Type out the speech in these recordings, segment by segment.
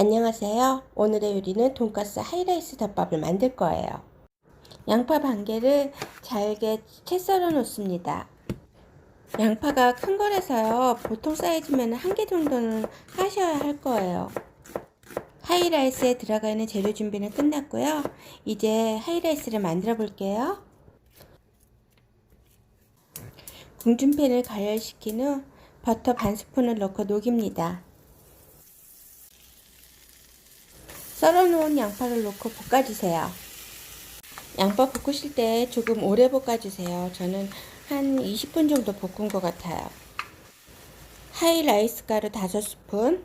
안녕하세요. 오늘의 요리는 돈가스 하이라이스 덮밥을 만들 거예요. 양파 반 개를 잘게 채 썰어 놓습니다. 양파가 큰 거라서요. 보통 사이즈면 한 개 정도는 하셔야 할 거예요. 하이라이스에 들어가는 재료 준비는 끝났고요. 이제 하이라이스를 만들어 볼게요. 궁중팬을 가열시킨 후 버터 반 스푼을 넣고 녹입니다. 썰어놓은 양파를 넣고 볶아주세요. 양파 볶으실 때 조금 오래 볶아주세요. 저는 한 20분 정도 볶은 것 같아요. 하이 라이스 가루 5스푼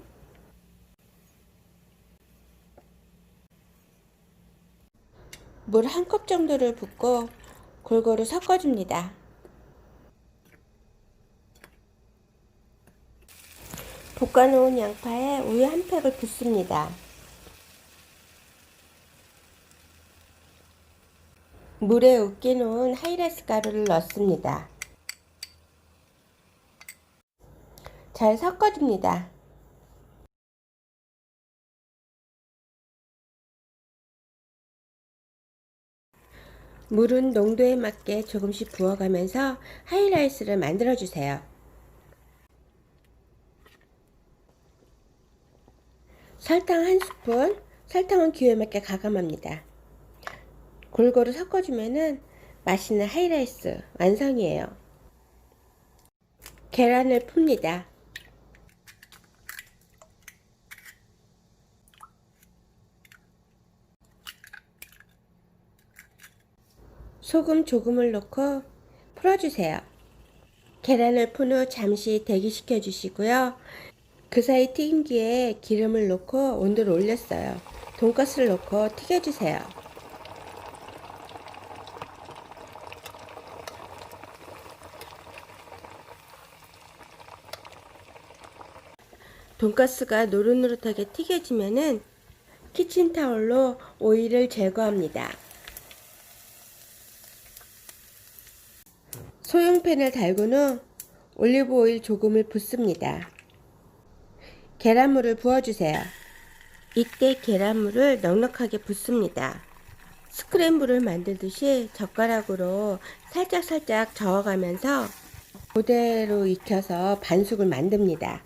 물 한 컵 정도를 붓고 골고루 섞어줍니다. 볶아놓은 양파에 우유 한 팩을 붓습니다. 물에 으깨놓은 하이라이스 가루를 넣습니다. 잘 섞어줍니다. 물은 농도에 맞게 조금씩 부어가면서 하이라이스를 만들어주세요. 설탕 한 스푼, 설탕은 기호에 맞게 가감합니다. 골고루 섞어주면은 맛있는 하이라이스 완성이에요. 계란을 풉니다. 소금 조금을 넣고 풀어주세요. 계란을 푼 후 잠시 대기시켜 주시고요. 그 사이 튀김기에 기름을 넣고 온도를 올렸어요. 돈가스를 넣고 튀겨주세요. 돈가스가 노릇노릇하게 튀겨지면은 키친타올로 오일을 제거합니다. 소형팬을 달군 후 올리브 오일 조금을 붓습니다. 계란물을 부어주세요. 이때 계란물을 넉넉하게 붓습니다. 스크램블을 만들듯이 젓가락으로 살짝살짝 저어가면서 그대로 익혀서 반숙을 만듭니다.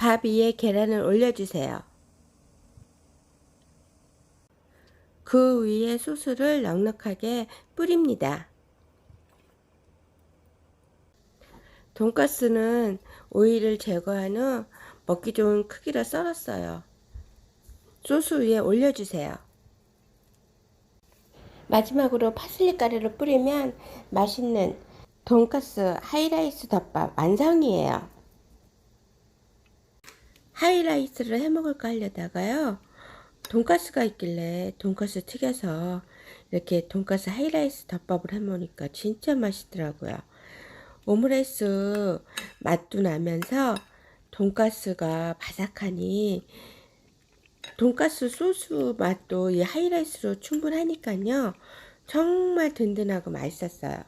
밥 위에 계란을 올려주세요. 그 위에 소스를 넉넉하게 뿌립니다. 돈가스는 오일을 제거한 후 먹기 좋은 크기로 썰었어요. 소스 위에 올려주세요. 마지막으로 파슬리 가루를 뿌리면 맛있는 돈가스 하이라이스 덮밥 완성이에요. 하이라이스를 해 먹을까 하려다가요. 돈가스가 있길래 돈가스 튀겨서 이렇게 돈가스 하이라이스 덮밥을 해 먹으니까 진짜 맛있더라고요. 오므라이스 맛도 나면서 돈가스가 바삭하니 돈가스 소스 맛도 이 하이라이스로 충분하니까요. 정말 든든하고 맛있었어요.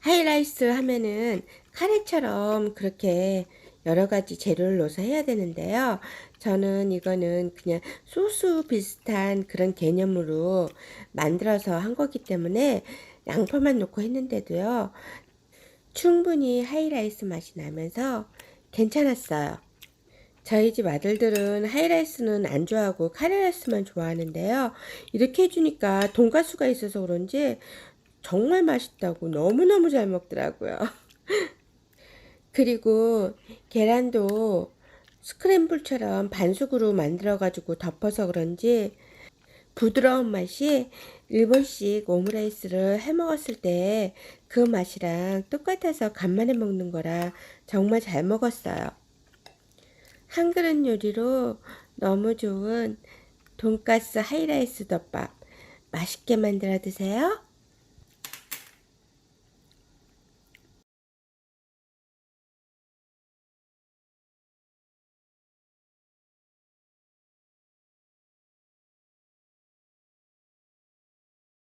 하이라이스 하면은 카레처럼 그렇게 여러 가지 재료를 넣어서 해야 되는데요. 저는 이거는 그냥 소스 비슷한 그런 개념으로 만들어서 한 거기 때문에 양파만 넣고 했는데도요. 충분히 하이라이스 맛이 나면서 괜찮았어요. 저희 집 아들들은 하이라이스는 안 좋아하고 카레라이스만 좋아하는데요. 이렇게 해주니까 돈가스가 있어서 그런지 정말 맛있다고 너무너무 잘 먹더라고요. 그리고 계란도 스크램블처럼 반숙으로 만들어가지고 덮어서 그런지 부드러운 맛이 일본식 오므라이스를 해 먹었을 때 그 맛이랑 똑같아서 간만에 먹는 거라 정말 잘 먹었어요. 한 그릇 요리로 너무 좋은 돈가스 하이라이스 덮밥 맛있게 만들어 드세요.